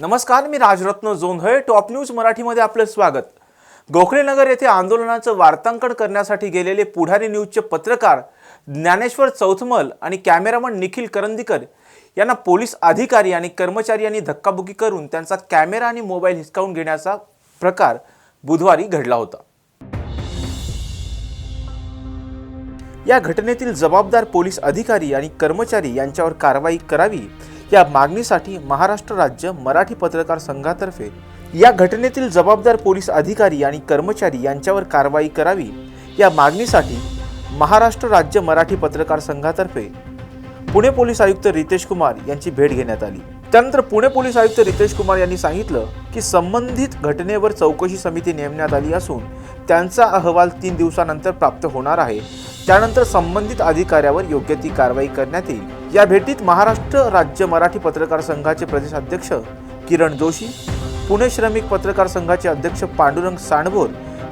नमस्कार मी Rajratna Jondhale top news मराठीमध्ये आपलं स्वागत. गोखलेनगर येथे आंदोलनाचं वार्तांकन करण्यासाठी गेलेले पुढारी न्यूजचे पत्रकार ज्ञानेश्वर चौथमल आणि कॅमेरामन निखिल करंदीकर यांना पोलीस अधिकारी आणि कर्मचारी यांनी धक्काबुक्की करून त्यांचा कॅमेरा आणि मोबाईल हिसकावून घेण्याचा प्रकार बुधवारी घडला होता. या घटनेतील जबाबदार पोलीस अधिकारी आणि कर्मचारी यांच्यावर कारवाई करावी या मागणीसाठी महाराष्ट्र राज्य मराठी पत्रकार संघातर्फे या घटनेतील जबाबदार पोलीस अधिकारी आणि कर्मचारी यांच्यावर कारवाई करावी या मागणीसाठी महाराष्ट्र राज्य मराठी पत्रकार संघातर्फे पुणे पोलीस आयुक्त रितेश कुमार यांची भेट घेण्यात आली. त्यानंतर पुणे पोलीस आयुक्त रितेश कुमार यांनी सांगितलं की संबंधित घटनेवर चौकशी समिती नेमण्यात आली असून त्यांचा अहवाल तीन दिवसानंतर प्राप्त होणार आहे. त्यानंतर संबंधित अधिकाऱ्यावर योग्य ती कारवाई करण्यात येईल. या भेटीत महाराष्ट्र राज्य मराठी पत्रकार संघाचे प्रदेशाध्यक्ष किरण जोशी पुणे श्रमिक पत्रकार संघाचे अध्यक्ष पांडुरंग सांडभोर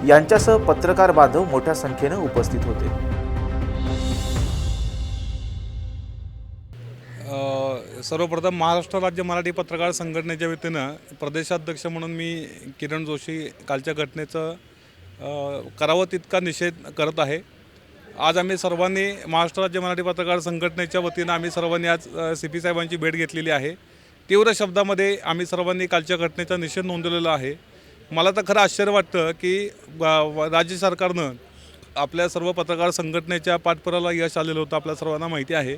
यांच्यासह पत्रकार बांधव मोठ्या संख्येनं उपस्थित होते. सर्वप्रथम महाराष्ट्र राज्य मराठी पत्रकार संघटनेच्या वतीनं प्रदेशाध्यक्ष म्हणून मी किरण जोशी कालच्या घटनेचं करावं तितका निषेध करत आहे. आज आम्ही सर्वांनी महाराष्ट्र राज्य मराठी पत्रकार संघटनेच्या वतीनं आम्ही सर्वांनी आज सी पी साहेबांची भेट घेतलेली आहे. तीव्र शब्दामध्ये आम्ही सर्वांनी कालच्या घटनेचा निषेध नोंदवलेला आहे. मला तर खरं आश्चर्य वाटतं की राज्य सरकारनं आपल्या सर्व पत्रकार संघटनेच्या पाठपुराला यश आलेलं होतं आपल्या सर्वांना माहिती आहे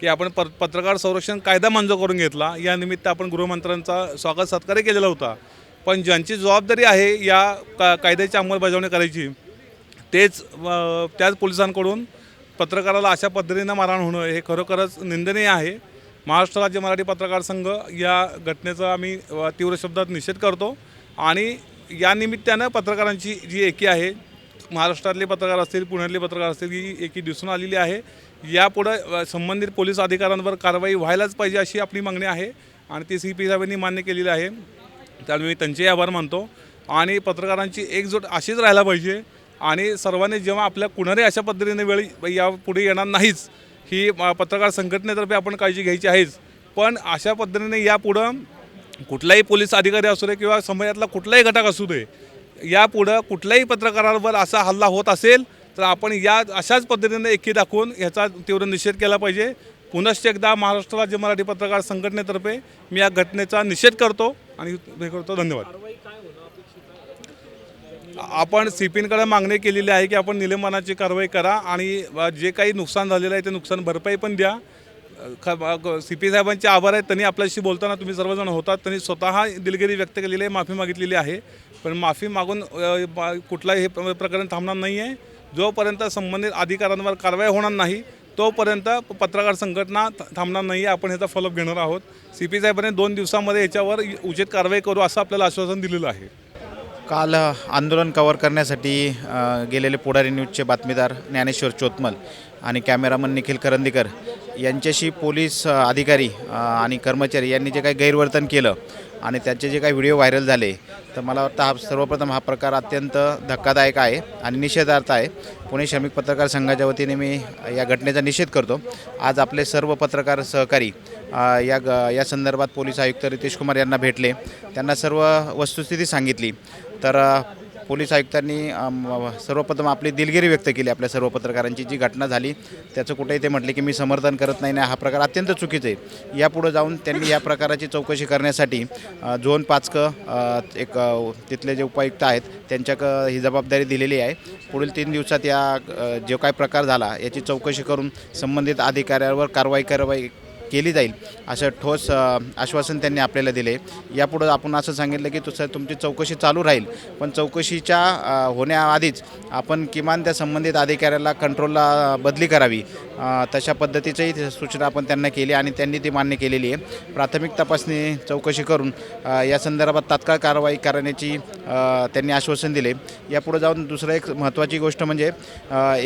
की आपण प पत्रकार संरक्षण कायदा मंजूर करून घेतला. या निमित्त आपण गृहमंत्र्यांचा स्वागत सत्कारही केलेला होता. पण ज्यांची जबाबदारी आहे या का कायद्याची अंमलबजावणी करायची तेच त्याच पोलिसांकडून पत्रकाराला अशा पद्धतीनं मारहाण होणं हे खरोखरच निंदनीय आहे. महाराष्ट्र राज्य मराठी पत्रकार संघ या घटनेचा आम्ही तीव्र शब्दात निषेध करतो आणि या निमित्तानं पत्रकारांची जी एकी आहे महाराष्ट्रातले पत्रकार असतील पुण्यातले पत्रकार असतील ही एकी दिसून आलेली आहे. यापुढं संबंधित पोलीस अधिकाऱ्यांवर कारवाई व्हायलाच पाहिजे अशी आपली मागणी आहे आणि ती सी पी साहेबांनी मान्य केलेली आहे. त्यामुळे मी त्यांचेही आभार मानतो आणि पत्रकारांची एकजूट अशीच राहायला पाहिजे आणि सर्वांनी जेव्हा आपल्या कुणालाही अशा पद्धतीने वेळ यापुढे येणार नाहीच ही पत्रकार संघटनेतर्फे आपण काळजी घ्यायची आहेच. पण अशा पद्धतीने यापुढं कुठलाही पोलीस अधिकारी असू दे किंवा समाजातला कुठलाही घटक असू दे यापुढं कुठल्याही पत्रकारांवर असा हल्ला होत असेल तर आपण या अशाच पद्धतीने एकी दाखवून ह्याचा तीव्र निषेध केला पाहिजे. पुनश्च एकदा महाराष्ट्र राज्य मराठी पत्रकार संघटनेतर्फे मी या घटनेचा निषेध करतो आणि हे करतो. धन्यवाद. आपण सीपींकडे मागणी केलेली आहे की आपण निलंबनाची कारवाई करा आणि जे काही नुकसान झालेलं आहे ते नुकसान भरपाई पण द्या. सी पी साहेबांचे आभार आहेत. त्यांनी आपल्याशी बोलताना तुम्ही सर्वजण होतात. त्यांनी स्वतः दिलगिरी व्यक्त केलेली आहे माफी मागितलेली आहे. पण माफी मागून कुठलाही हे प्र- प्रकरण थांबणार नाही आहे जोपर्यंत संबंधित अधिकाऱ्यांवर कारवाई होणार नाही तोपर्यंत पत्रकार संघटना थ- थांबणार नाही आहे आपण ह्याचा फॉलोअप घेणार आहोत. सी पी साहेबांनी दोन दिवसामध्ये याच्यावर उचित कारवाई करू असं आपल्याला आश्वासन दिलेलं आहे. काल आंदोलन कव्हर करण्यासाठी गेलेले पुढारी न्यूजचे बातमीदार ज्ञानेश्वर चोतमल आणि कॅमेरामन निखिल करंदीकर यांच्याशी पोलीस अधिकारी आणि कर्मचारी यांनी जे काही गैरवर्तन केलं आणि त्याचे जे काही व्हिडिओ व्हायरल झाले तर मला वाटतं हा सर्वप्रथम हा प्रकार अत्यंत धक्कादायक आहे आणि निषेधार्थ आहे. पुणे श्रमिक पत्रकार संघाच्या वतीने मी या घटनेचा निषेध करतो. आज आपले सर्व पत्रकार सहकारी या ग या संदर्भात पोलीस आयुक्त रितेश कुमार यांना भेटले. त्यांना सर्व वस्तुस्थिती सांगितली. तर पोलीस आयुक्तांनी सर्वप्रथम आपली दिलगिरी व्यक्त केली आपल्या सर्व पत्रकारांची जी घटना झाली त्याचं कुठेही ते म्हटले की मी समर्थन करत नाही नाही हा प्रकार अत्यंत चुकीचा आहे. यापुढं जाऊन त्यांनी या प्रकाराची चौकशी करण्यासाठी झोन पाचकं एक तिथले जे उपायुक्त आहेत त्यांच्याक ही जबाबदारी दिलेली आहे. पुढील तीन दिवसात या जो काय प्रकार झाला याची चौकशी करून संबंधित अधिकाऱ्यावर कारवाई कारवाई केली जाईल. असं ठोस आश्वासन त्यांनी आपल्याला दिले. यापुढं आपण असं सांगितलं की तुझं तुमची चौकशी चालू राहील. पण चौकशीच्या होण्याआधीच आपण किमान त्या संबंधित अधिकाऱ्याला कंट्रोलला बदली करावी. तशा पद्धतीचंही सूचना आपण त्यांना केली आणि त्यांनी ती मान्य केलेली आहे. प्राथमिक तपासणी चौकशी करून या संदर्भात तात्काळ कारवाई करण्याची त्यांनी आश्वासन दिले. यापुढे जाऊन दुसरं एक महत्त्वाची गोष्ट म्हणजे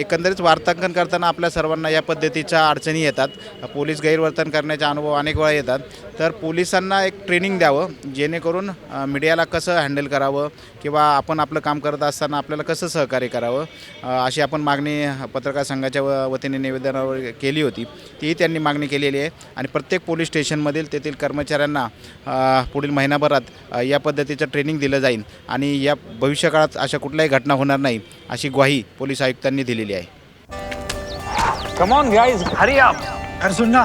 एकंदरीत वार्तांकन करताना आपल्या सर्वांना या पद्धतीच्या अडचणी येतात. पोलीस गैरवर्तन करण्याचा अनुभव अनेक वेळा येतात. तर पोलिसांना एक ट्रेनिंग द्यावं जेणेकरून मीडियाला कसं हँडल करावं किंवा आपण आपलं काम करत असताना आपल्याला कसं सहकार्य करावं अशी आपण मागणी पत्रकार संघाच्या व- वतीने निवेदनावर केली होती. तीही त्यांनी मागणी केलेली आहे आणि प्रत्येक पोलीस स्टेशनमधील तेथील कर्मचाऱ्यांना पुढील महिनाभरात या पद्धतीचं ट्रेनिंग दिलं जाईल आणि या भविष्यकाळात अशा कुठल्याही घटना होणार नाही अशी ग्वाही पोलीस आयुक्तांनी दिलेली आहे. Come on guys hurry up अरे सुन ना